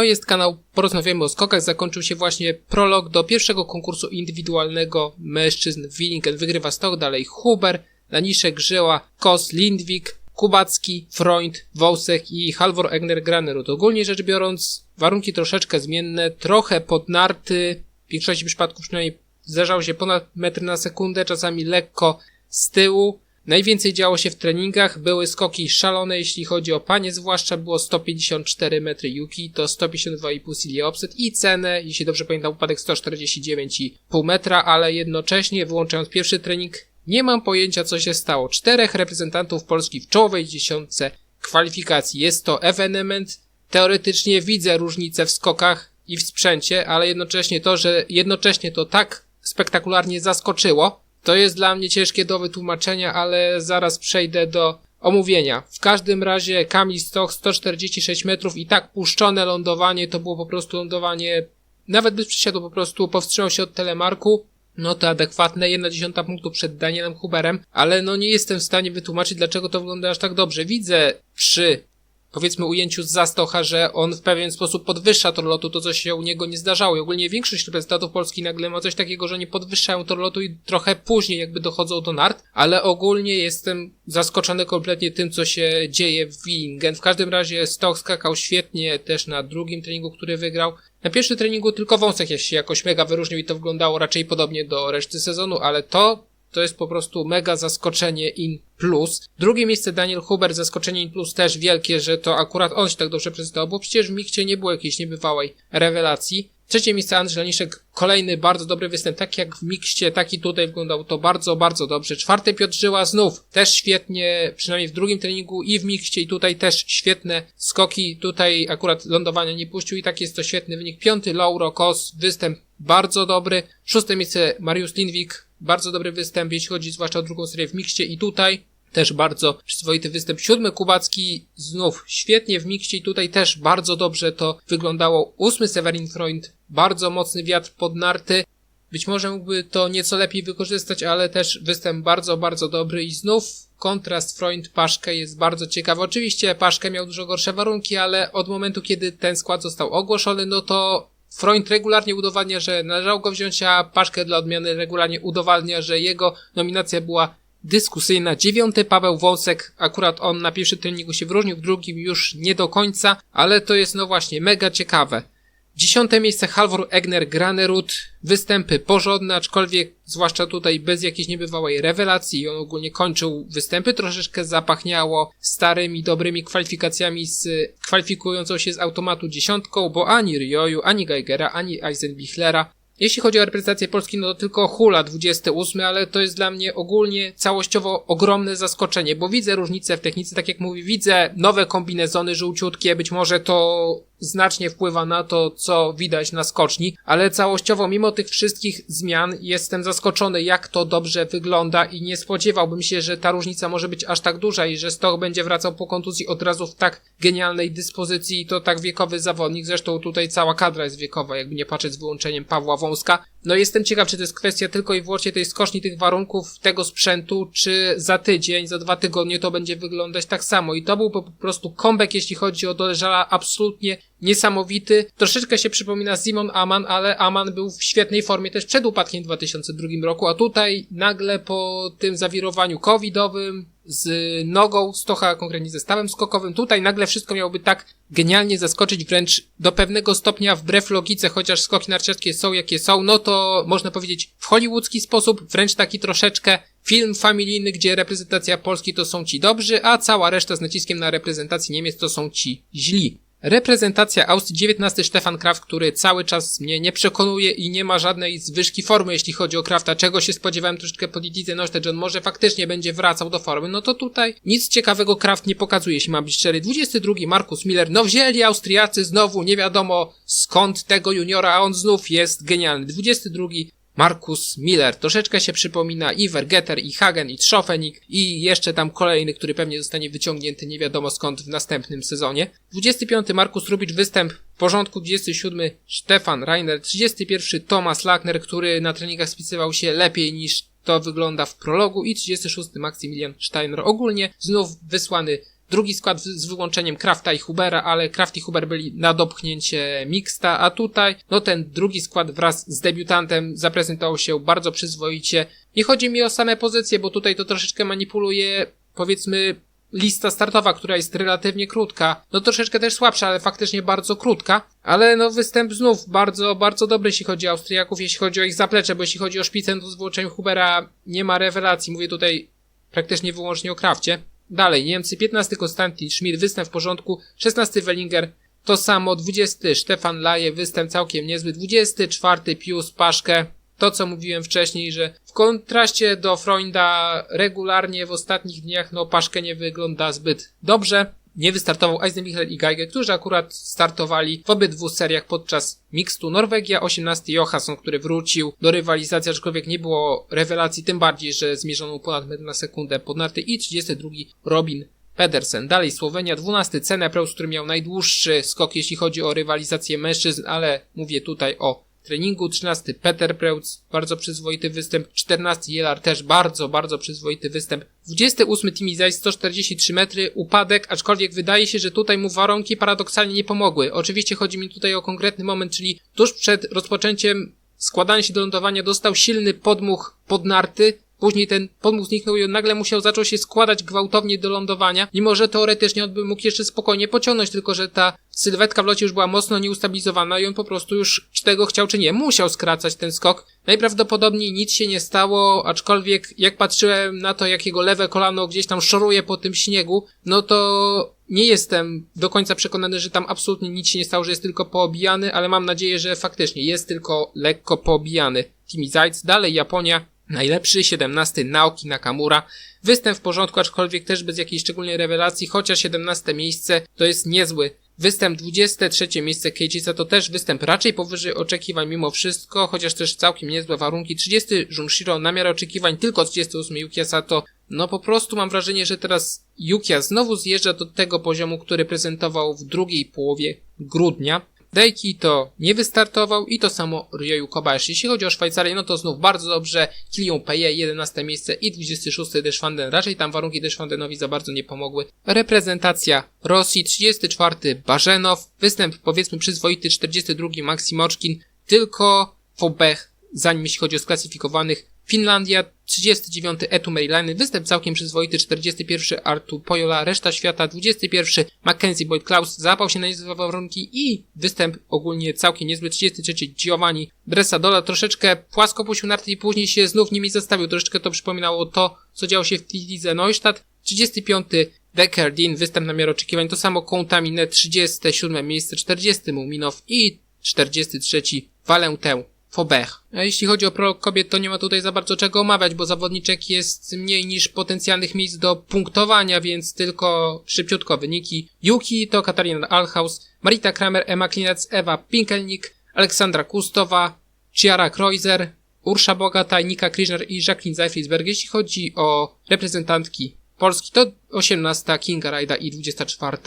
To jest kanał Porozmawiamy o skokach. Zakończył się właśnie prolog do pierwszego konkursu indywidualnego mężczyzn Willingen. Wygrywa stok, dalej Huber, Laniszek, Grzyła, Kos, Lindwik, Kubacki, Freund, Wołsek i Halvor Egner Granerud. Ogólnie rzecz biorąc, warunki troszeczkę zmienne, trochę podnarty, w większości przypadków przynajmniej zdarzał się ponad metr na sekundę, czasami lekko z tyłu. Najwięcej działo się w treningach, były skoki szalone, jeśli chodzi o panie, zwłaszcza było 154 metry Yuki, to 152,5 Silly Offset i cenę, jeśli dobrze pamiętam, upadek 149,5 metra, ale jednocześnie, wyłączając pierwszy trening, nie mam pojęcia co się stało. Czterech reprezentantów Polski w czołowej dziesiątce kwalifikacji. Jest to ewenement. Teoretycznie widzę różnicę w skokach i w sprzęcie, ale jednocześnie to, że jednocześnie to tak spektakularnie zaskoczyło, to jest dla mnie ciężkie do wytłumaczenia, ale zaraz przejdę do omówienia. W każdym razie Kamil Stoch 146 metrów i tak puszczone lądowanie to było po prostu lądowanie nawet bez przysiadu po prostu powstrzymał się od telemarku. No to adekwatne, jedna dziesiąta punktu przed Danielem Huberem, ale no nie jestem w stanie wytłumaczyć, dlaczego to wygląda aż tak dobrze. Widzę przy powiedzmy ujęciu z Zastocha, że on w pewien sposób podwyższa tor lotu, to co się u niego nie zdarzało. I ogólnie większość reprezentantów Polski nagle ma coś takiego, że nie podwyższają tor lotu i trochę później jakby dochodzą do nart, ale ogólnie jestem zaskoczony kompletnie tym, co się dzieje w Willingen. W każdym razie Stoch skakał świetnie też na drugim treningu, który wygrał. Na pierwszym treningu tylko wąsek się jakoś mega wyróżnił i to wyglądało raczej podobnie do reszty sezonu, ale to to jest po prostu mega zaskoczenie in plus. Drugie miejsce Daniel Huber, zaskoczenie in plus też wielkie, że to akurat on się tak dobrze prezentował, bo przecież w Mikcie nie było jakiejś niebywałej rewelacji. Trzecie miejsce Andrzej Laniszek, kolejny bardzo dobry występ, tak jak w Mikście, taki tutaj wyglądał to bardzo, bardzo dobrze. Czwarte Piotr Żyła znów, też świetnie, przynajmniej w drugim treningu i w Mikście i tutaj też świetne skoki, tutaj akurat lądowania nie puścił i tak jest to świetny wynik. Piąty Lauro Kos, występ bardzo dobry. Szóste miejsce Mariusz Lindwik, bardzo dobry występ, jeśli chodzi zwłaszcza o drugą serię w mikście i tutaj też bardzo przyzwoity występ. Siódmy Kubacki znów świetnie w mikście i tutaj też bardzo dobrze to wyglądało. Ósmy Severin Freund, bardzo mocny wiatr pod narty. Być może mógłby to nieco lepiej wykorzystać, ale też występ bardzo, bardzo dobry i znów kontrast Freund Paszkę jest bardzo ciekawy. Oczywiście Paszkę miał dużo gorsze warunki, ale od momentu, kiedy ten skład został ogłoszony, no to Freund regularnie udowadnia, że należało go wziąć, a Paszkę dla odmiany regularnie udowadnia, że jego nominacja była dyskusyjna. Dziewiąty Paweł Wąsek, akurat on na pierwszym treningu się wyróżnił, w drugim już nie do końca, ale to jest no właśnie mega ciekawe. Dziesiąte miejsce Halvor Egner Granerud. Występy porządne, aczkolwiek zwłaszcza tutaj bez jakiejś niebywałej rewelacji. On ogólnie kończył występy, troszeczkę zapachniało starymi, dobrymi kwalifikacjami z kwalifikującą się z automatu dziesiątką, bo ani Rioju, ani Geigera, ani Eisenbichlera jeśli chodzi o reprezentację Polski, no to tylko Hula 28, ale to jest dla mnie ogólnie całościowo ogromne zaskoczenie, bo widzę różnice w technice, tak jak mówi, widzę nowe kombinezony żółciutkie, być może to znacznie wpływa na to, co widać na skoczni, ale całościowo, mimo tych wszystkich zmian, jestem zaskoczony, jak to dobrze wygląda i nie spodziewałbym się, że ta różnica może być aż tak duża i że Stoch będzie wracał po kontuzji od razu w tak genialnej dyspozycji i to tak wiekowy zawodnik. Zresztą tutaj cała kadra jest wiekowa, jakby nie patrzeć z wyłączeniem Pawła Wąska. No jestem ciekaw, czy to jest kwestia tylko i wyłącznie tej skoczni, tych warunków, tego sprzętu, czy za tydzień, za dwa tygodnie to będzie wyglądać tak samo. I to był po prostu comeback, jeśli chodzi o Doleżala, absolutnie niesamowity. Troszeczkę się przypomina Simon Aman, ale Aman był w świetnej formie też przed upadkiem w 2002 roku, a tutaj nagle po tym zawirowaniu covidowym, z nogą Stocha, konkretnie ze stawem skokowym. Tutaj nagle wszystko miałoby tak genialnie zaskoczyć, wręcz do pewnego stopnia wbrew logice, chociaż skoki narciarskie są jakie są, no to można powiedzieć w hollywoodzki sposób, wręcz taki troszeczkę film familijny, gdzie reprezentacja Polski to są ci dobrzy, a cała reszta z naciskiem na reprezentację Niemiec to są ci źli. Reprezentacja Austrii 19 Stefan Kraft, który cały czas mnie nie przekonuje i nie ma żadnej zwyżki formy, jeśli chodzi o Krafta, czego się spodziewałem troszeczkę po Didizie Noszte, że on może faktycznie będzie wracał do formy, no to tutaj nic ciekawego Kraft nie pokazuje, jeśli ma być szczery. 22 Markus Miller, no wzięli Austriacy znowu, nie wiadomo skąd tego juniora, a on znów jest genialny. 22 Markus Miller. Troszeczkę się przypomina i Vergeter, i Hagen, i Trzofenik, i jeszcze tam kolejny, który pewnie zostanie wyciągnięty nie wiadomo skąd w następnym sezonie. 25 Markus Rubicz, występ w porządku, 27 Stefan Reiner, 31 Thomas Lackner, który na treningach spisywał się lepiej niż to wygląda w prologu i 36 Maximilian Steiner. Ogólnie znów wysłany drugi skład z wyłączeniem Krafta i Hubera, ale Kraft i Huber byli na dopchnięcie mixta, a tutaj, no ten drugi skład wraz z debiutantem zaprezentował się bardzo przyzwoicie. Nie chodzi mi o same pozycje, bo tutaj to troszeczkę manipuluje, powiedzmy, lista startowa, która jest relatywnie krótka, no troszeczkę też słabsza, ale faktycznie bardzo krótka, ale no występ znów bardzo, bardzo dobry, jeśli chodzi o Austriaków, jeśli chodzi o ich zaplecze, bo jeśli chodzi o szpicę, to z wyłączeniem Hubera nie ma rewelacji, mówię tutaj praktycznie wyłącznie o Krafcie. Dalej, Niemcy, 15 Konstantin Schmidt, występ w porządku, 16 Wellinger, to samo, 20 Stefan Laje, występ całkiem niezły, 24 Pius Paszkę, to, co mówiłem wcześniej, że w kontraście do Freunda regularnie w ostatnich dniach, no, Paszkę nie wygląda zbyt dobrze. Nie wystartował Eisenbichler i Geige, którzy akurat startowali w obydwu seriach podczas mixtu. Norwegia, 18 Johansson, który wrócił do rywalizacji, aczkolwiek nie było rewelacji, tym bardziej, że zmierzono ponad metr na sekundę pod narty i 32 Robin Pedersen. Dalej Słowenia, 12 Cenepreus, który miał najdłuższy skok, jeśli chodzi o rywalizację mężczyzn, ale mówię tutaj o treningu. 13 Peter Preutz, bardzo przyzwoity występ. 14 Jelar też bardzo, bardzo przyzwoity występ. 28 Timi Zajs, 143 metry, upadek, aczkolwiek wydaje się, że tutaj mu warunki paradoksalnie nie pomogły. Oczywiście chodzi mi tutaj o konkretny moment, czyli tuż przed rozpoczęciem składania się do lądowania dostał silny podmuch pod narty, Później ten podmuch zniknął i on nagle musiał zaczął się składać gwałtownie do lądowania, mimo że teoretycznie on by mógł jeszcze spokojnie pociągnąć, tylko że ta sylwetka w locie już była mocno nieustabilizowana i on po prostu już czy tego chciał czy nie, musiał skracać ten skok. Najprawdopodobniej nic się nie stało, aczkolwiek jak patrzyłem na to, jak jego lewe kolano gdzieś tam szoruje po tym śniegu, no to nie jestem do końca przekonany, że tam absolutnie nic się nie stało, że jest tylko poobijany, ale mam nadzieję, że faktycznie jest tylko lekko poobijany. Kimi Zajc, dalej Japonia, Najlepszy 17 Naoki Nakamura. Występ w porządku, aczkolwiek też bez jakiejś szczególnej rewelacji, chociaż 17 miejsce to jest niezły. Występ 23 miejsce Keijica to też występ raczej powyżej oczekiwań mimo wszystko, chociaż też całkiem niezłe warunki. 30 Junshiro na miarę oczekiwań, tylko 38 Yukiya Sato. No po prostu mam wrażenie, że teraz Yukiya znowu zjeżdża do tego poziomu, który prezentował w drugiej połowie grudnia. Deiki to nie wystartował i to samo Ryoyu Kobayashi. Jeśli chodzi o Szwajcarię, no to znów bardzo dobrze. Kilian Peje 11 miejsce i 26 Deschwanden. Raczej tam warunki Deschwandenowi za bardzo nie pomogły. Reprezentacja Rosji 34 Barzenow. Występ powiedzmy przyzwoity 42 Maksimoczkin. Tylko Fobech zanim jeśli chodzi o sklasyfikowanych Finlandia 39 Etu Maryland, występ całkiem przyzwoity 41 Artu Pojola, reszta świata 21 Mackenzie Boyd Klaus zapał się na niezłe warunki i występ ogólnie całkiem niezły 33 Giovanni Bressadola. Troszeczkę płasko puścił narty i później się znów nimi zastawił, troszeczkę to przypominało to co działo się w Lidze Neustadt. 35 Decker Dean, występ na miarę oczekiwań, to samo Contamine 37 miejsce 40 Muminow i 43 Valentin Fobech. A jeśli chodzi o prolog kobiet, to nie ma tutaj za bardzo czego omawiać, bo zawodniczek jest mniej niż potencjalnych miejsc do punktowania, więc tylko szybciutko wyniki. Yuki to Katarina Alhaus, Marita Kramer, Emma Klinec, Ewa Pinkelnik, Aleksandra Kustowa, Ciara Kreuzer, Ursza Bogata, Nika Krishner i Jacqueline Zeifridsberg. Jeśli chodzi o reprezentantki Polski, to 18 Kinga Rajda i 24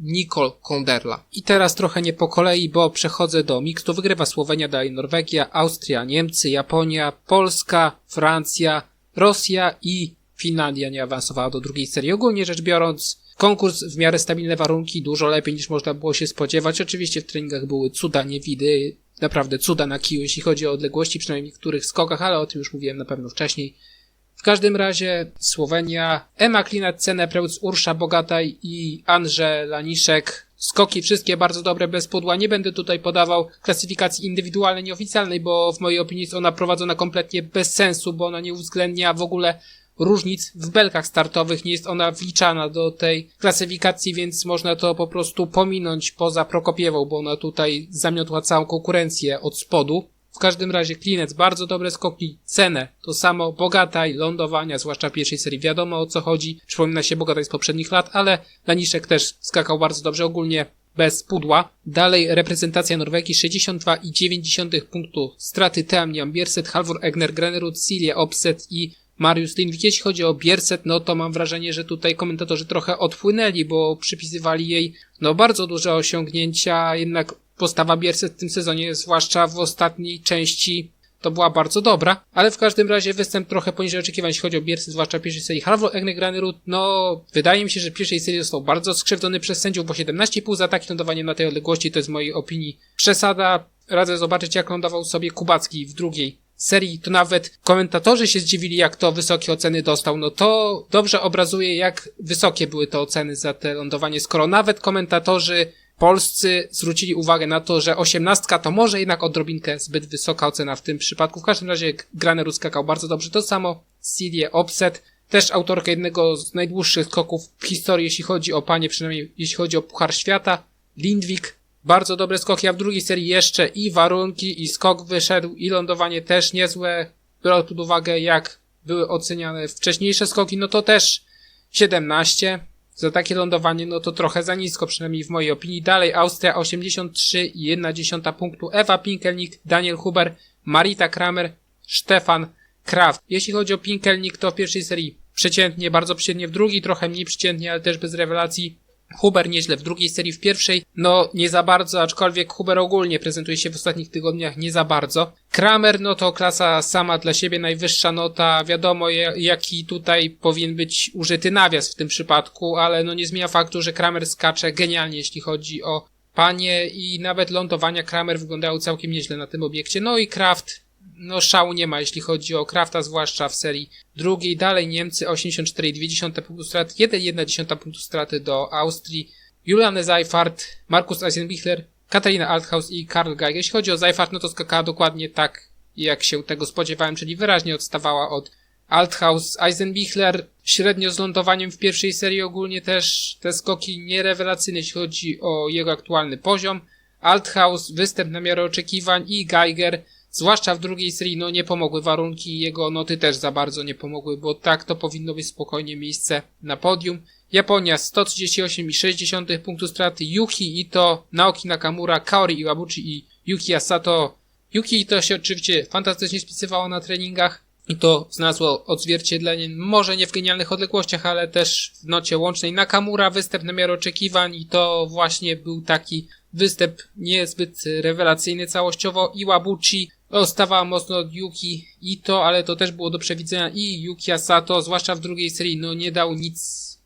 Nicole Konderla. I teraz trochę nie po kolei, bo przechodzę do mixtu. Wygrywa Słowenia, dalej Norwegia, Austria, Niemcy, Japonia, Polska, Francja, Rosja i Finlandia nie awansowała do drugiej serii. Ogólnie rzecz biorąc, konkurs w miarę stabilne warunki, dużo lepiej niż można było się spodziewać. Oczywiście w treningach były cuda, niewidy, naprawdę cuda na kiju, jeśli chodzi o odległości, przynajmniej w niektórych skokach, ale o tym już mówiłem na pewno wcześniej. W każdym razie Słowenia, Emma Klinat, Cenę Preutz, Ursza Bogataj i Andrze Laniszek. Skoki wszystkie bardzo dobre, bez pudła. Nie będę tutaj podawał klasyfikacji indywidualnej, nieoficjalnej, bo w mojej opinii jest ona prowadzona kompletnie bez sensu, bo ona nie uwzględnia w ogóle różnic w belkach startowych, nie jest ona wliczana do tej klasyfikacji, więc można to po prostu pominąć poza Prokopiewą, bo ona tutaj zamiotła całą konkurencję od spodu. W każdym razie Klinec bardzo dobre skoki, cenę to samo, Bogataj, lądowania, zwłaszcza pierwszej serii, wiadomo o co chodzi, przypomina się Bogataj z poprzednich lat, ale Laniszek też skakał bardzo dobrze, ogólnie bez pudła. Dalej reprezentacja Norwegii 62,9 punktu straty Team Bierset, Halvor Egner, Grenerud, Silje, Opset i Mariusz Lindwik. Jeśli chodzi o Bierset, no to mam wrażenie, że tutaj komentatorzy trochę odpłynęli, bo przypisywali jej no bardzo duże osiągnięcia, jednak postawa Bierset w tym sezonie, zwłaszcza w ostatniej części to była bardzo dobra, ale w każdym razie występ trochę poniżej oczekiwań, jeśli chodzi o Biersy, zwłaszcza pierwszej serii. Harvard Egnek Granerud, no wydaje mi się, że pierwszej serii został bardzo skrzywdzony przez sędziów, bo 17,5 za takie lądowanie na tej odległości to jest w mojej opinii przesada. Radzę zobaczyć, jak lądował sobie Kubacki w drugiej serii, to nawet komentatorzy się zdziwili, jak to wysokie oceny dostał. No to dobrze obrazuje, jak wysokie były te oceny za te lądowanie, skoro nawet komentatorzy polscy zwrócili uwagę na to, że osiemnastka to może jednak odrobinkę zbyt wysoka ocena w tym przypadku. W każdym razie Graner skakał bardzo dobrze. To samo Celia Opset, też autorka jednego z najdłuższych skoków w historii, jeśli chodzi o panie, przynajmniej jeśli chodzi o Puchar Świata. Lindwik, bardzo dobre skoki, a w drugiej serii jeszcze i warunki, i skok wyszedł, i lądowanie też niezłe. Biorąc pod uwagę, jak były oceniane wcześniejsze skoki, no to też 17. Za takie lądowanie, no to trochę za nisko, przynajmniej w mojej opinii. Dalej Austria 83,1 punktu. Ewa Pinkelnik, Daniel Huber, Marita Kramer, Stefan Kraft. Jeśli chodzi o Pinkelnik, to w pierwszej serii przeciętnie, bardzo przeciętnie, w drugiej trochę mniej przeciętnie, ale też bez rewelacji. Huber nieźle w drugiej serii, w pierwszej no nie za bardzo, aczkolwiek Huber ogólnie prezentuje się w ostatnich tygodniach nie za bardzo. Kramer no to klasa sama dla siebie, najwyższa nota, wiadomo jaki tutaj powinien być użyty nawias w tym przypadku, ale no nie zmienia faktu, że Kramer skacze genialnie jeśli chodzi o panie i nawet lądowania Kramer wyglądają całkiem nieźle na tym obiekcie. No i Kraft no szału nie ma, jeśli chodzi o Krafta, zwłaszcza w serii drugiej. Dalej Niemcy 84,2 punktu straty, 1,1 punktu straty do Austrii. Juliane Seifert, Markus Eisenbichler, Katarina Althaus i Karl Geiger. Jeśli chodzi o Seifert, no to skakała dokładnie tak, jak się tego spodziewałem, czyli wyraźnie odstawała od Althaus. Eisenbichler średnio z lądowaniem w pierwszej serii ogólnie też te skoki nierewelacyjne, jeśli chodzi o jego aktualny poziom. Althaus, występ na miarę oczekiwań i Geiger Zwłaszcza w drugiej serii, no nie pomogły warunki, jego noty też za bardzo nie pomogły, bo tak to powinno być spokojnie miejsce na podium. Japonia 138,6 punktu straty, Yuki Ito, Naoki Nakamura, Kaori Iwabuchi i Yuki Asato. Yuki Ito się oczywiście fantastycznie spisywało na treningach i to znalazło odzwierciedlenie może nie w genialnych odległościach, ale też w nocie łącznej. Nakamura występ na miarę oczekiwań i to właśnie był taki występ niezbyt rewelacyjny całościowo. Iwabuchi Ostawała mocno od Yuki Ito, ale to też było do przewidzenia i Yuki Asato, zwłaszcza w drugiej serii, no nie dał nic,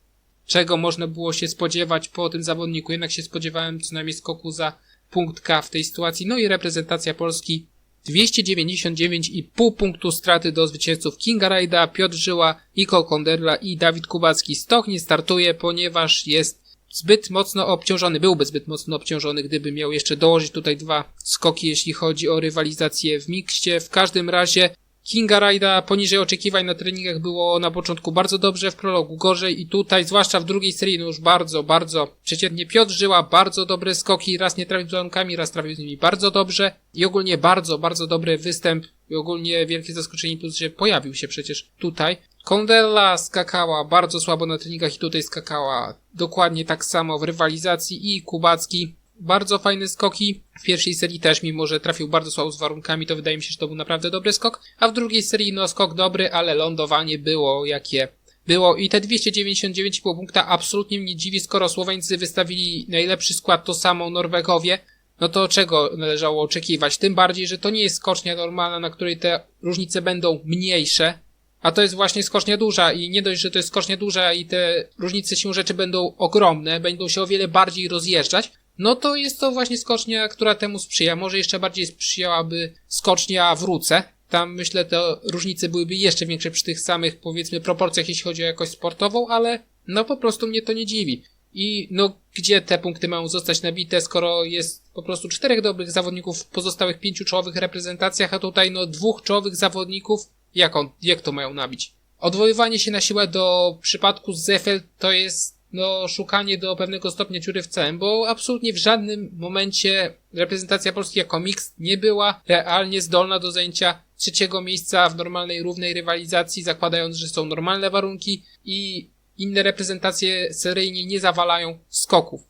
czego można było się spodziewać po tym zawodniku. Jednak się spodziewałem co najmniej skoku za punkt K w tej sytuacji. No i reprezentacja Polski 299,5 punktu straty do zwycięzców Kinga Rajda, Piotr Żyła, Iko Konderla i Dawid Kubacki. Stok nie startuje, ponieważ jest zbyt mocno obciążony, byłby zbyt mocno obciążony, gdyby miał jeszcze dołożyć tutaj dwa skoki, jeśli chodzi o rywalizację w mikście. W każdym razie Kinga Rajda poniżej oczekiwań na treningach było na początku bardzo dobrze, w prologu gorzej i tutaj, zwłaszcza w drugiej serii, no już bardzo, bardzo przeciętnie Piotr Żyła, bardzo dobre skoki, raz nie trafił z warunkami, raz trafił z nimi bardzo dobrze i ogólnie bardzo, bardzo dobry występ i ogólnie wielkie zaskoczenie plus, że pojawił się przecież tutaj. Kondella skakała bardzo słabo na treningach i tutaj skakała dokładnie tak samo w rywalizacji i Kubacki bardzo fajne skoki. W pierwszej serii też, mimo że trafił bardzo słabo z warunkami, to wydaje mi się, że to był naprawdę dobry skok. A w drugiej serii, no skok dobry, ale lądowanie było jakie było. I te 299,5 punkta absolutnie mnie dziwi, skoro Słoweńcy wystawili najlepszy skład, to samo Norwegowie. No to czego należało oczekiwać? Tym bardziej, że to nie jest skocznia normalna, na której te różnice będą mniejsze, a to jest właśnie skocznia duża i nie dość, że to jest skocznia duża i te różnice się rzeczy będą ogromne, będą się o wiele bardziej rozjeżdżać, no to jest to właśnie skocznia, która temu sprzyja. Może jeszcze bardziej sprzyjałaby skocznia w. Tam myślę te różnice byłyby jeszcze większe przy tych samych powiedzmy proporcjach, jeśli chodzi o jakość sportową, ale no po prostu mnie to nie dziwi. I no gdzie te punkty mają zostać nabite, skoro jest po prostu czterech dobrych zawodników w pozostałych pięciu czołowych reprezentacjach, a tutaj no dwóch czołowych zawodników, jak on, jak to mają nabić? Odwoływanie się na siłę do przypadku Zefel to jest no, szukanie do pewnego stopnia dziury w całym, bo absolutnie w żadnym momencie reprezentacja Polski jako miks nie była realnie zdolna do zajęcia trzeciego miejsca w normalnej, równej rywalizacji, zakładając, że są normalne warunki i inne reprezentacje seryjnie nie zawalają skoków.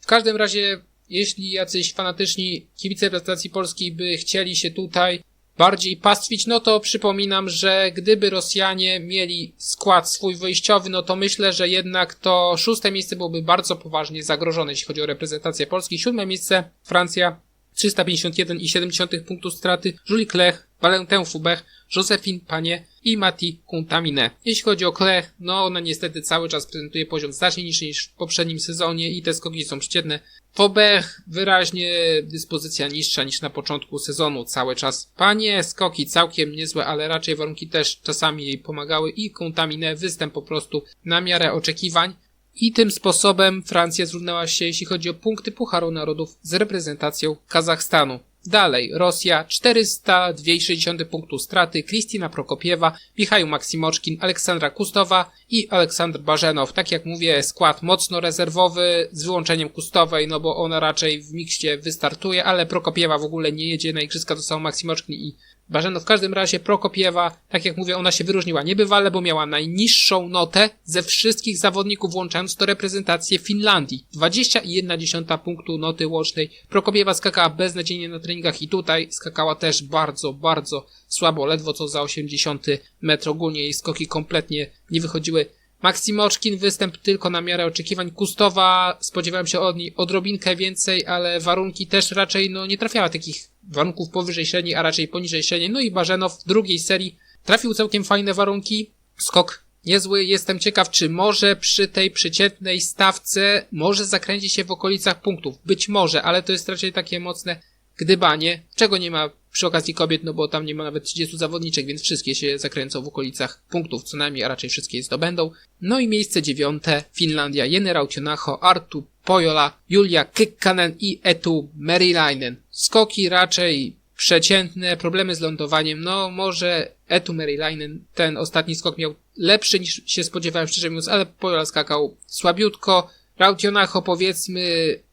W każdym razie, jeśli jacyś fanatyczni kibice reprezentacji polskiej by chcieli się tutaj bardziej pastwić, no to przypominam, że gdyby Rosjanie mieli skład swój wyjściowy, no to myślę, że jednak to szóste miejsce byłoby bardzo poważnie zagrożone, jeśli chodzi o reprezentację Polski. Siódme miejsce Francja 351,7 punktu straty, Julie Klech Valentin Foubert, Josephine Panie i Mati Contamine. Jeśli chodzi o Claire, no ona niestety cały czas prezentuje poziom znacznie niższy niż w poprzednim sezonie i te skoki są przeciętne. Faubert wyraźnie dyspozycja niższa niż na początku sezonu cały czas. Panie skoki całkiem niezłe, ale raczej warunki też czasami jej pomagały i Contamine występ po prostu na miarę oczekiwań. I tym sposobem Francja zrównała się, jeśli chodzi o punkty Pucharu Narodów, z reprezentacją Kazachstanu. Dalej, Rosja 402,6 punktu straty, Kristina Prokopiewa, Michał Maksimoczkin, Aleksandra Kustowa i Aleksander Bażenow. Tak jak mówię, skład mocno rezerwowy z wyłączeniem Kustowej, no bo ona raczej w mikście wystartuje, ale Prokopiewa w ogóle nie jedzie na igrzyska, to są Maksimoczkin i Bażeno w każdym razie Prokopiewa, tak jak mówię, ona się wyróżniła niebywale, bo miała najniższą notę ze wszystkich zawodników, włączając to reprezentację Finlandii. 21,1 punktu noty łącznej. Prokopiewa skakała beznadziejnie na treningach i tutaj skakała też bardzo, bardzo słabo, ledwo co za 80 metr. Ogólnie jej skoki kompletnie nie wychodziły. Maksimoczkin występ tylko na miarę oczekiwań. Kustowa spodziewałem się od niej odrobinkę więcej, ale warunki też raczej no, nie trafiała takich warunków powyżej średniej, a raczej poniżej średniej. No i Barzenow w drugiej serii trafił całkiem fajne warunki. Skok niezły. Jestem ciekaw, czy może przy tej przeciętnej stawce może zakręci się w okolicach punktów. Być może, ale to jest raczej takie mocne gdybanie, czego nie ma przy okazji kobiet, no bo tam nie ma nawet 30 zawodniczek, więc wszystkie się zakręcą w okolicach punktów co najmniej, a raczej wszystkie zdobędą. No i miejsce dziewiąte, Finlandia, Jenny Rautionacho, Artu Pojola, Julia Kykkanen i Etu Merilainen. Skoki raczej przeciętne, problemy z lądowaniem, no może Etu Merilainen, ten ostatni skok miał lepszy niż się spodziewałem, szczerze mówiąc, ale Pojola skakał słabiutko, Rautionacho powiedzmy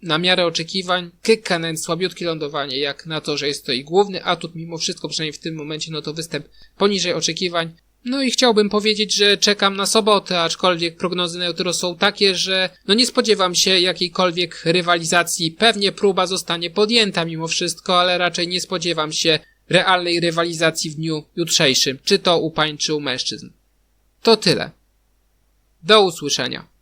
na miarę oczekiwań, Kykkanen słabiutkie lądowanie, jak na to, że jest to i główny atut, mimo wszystko, przynajmniej w tym momencie, no to występ poniżej oczekiwań. No i chciałbym powiedzieć, że czekam na sobotę, aczkolwiek prognozy na jutro są takie, że no nie spodziewam się jakiejkolwiek rywalizacji. Pewnie próba zostanie podjęta mimo wszystko, ale raczej nie spodziewam się realnej rywalizacji w dniu jutrzejszym, czy to u pań, czy u mężczyzn. To tyle. Do usłyszenia.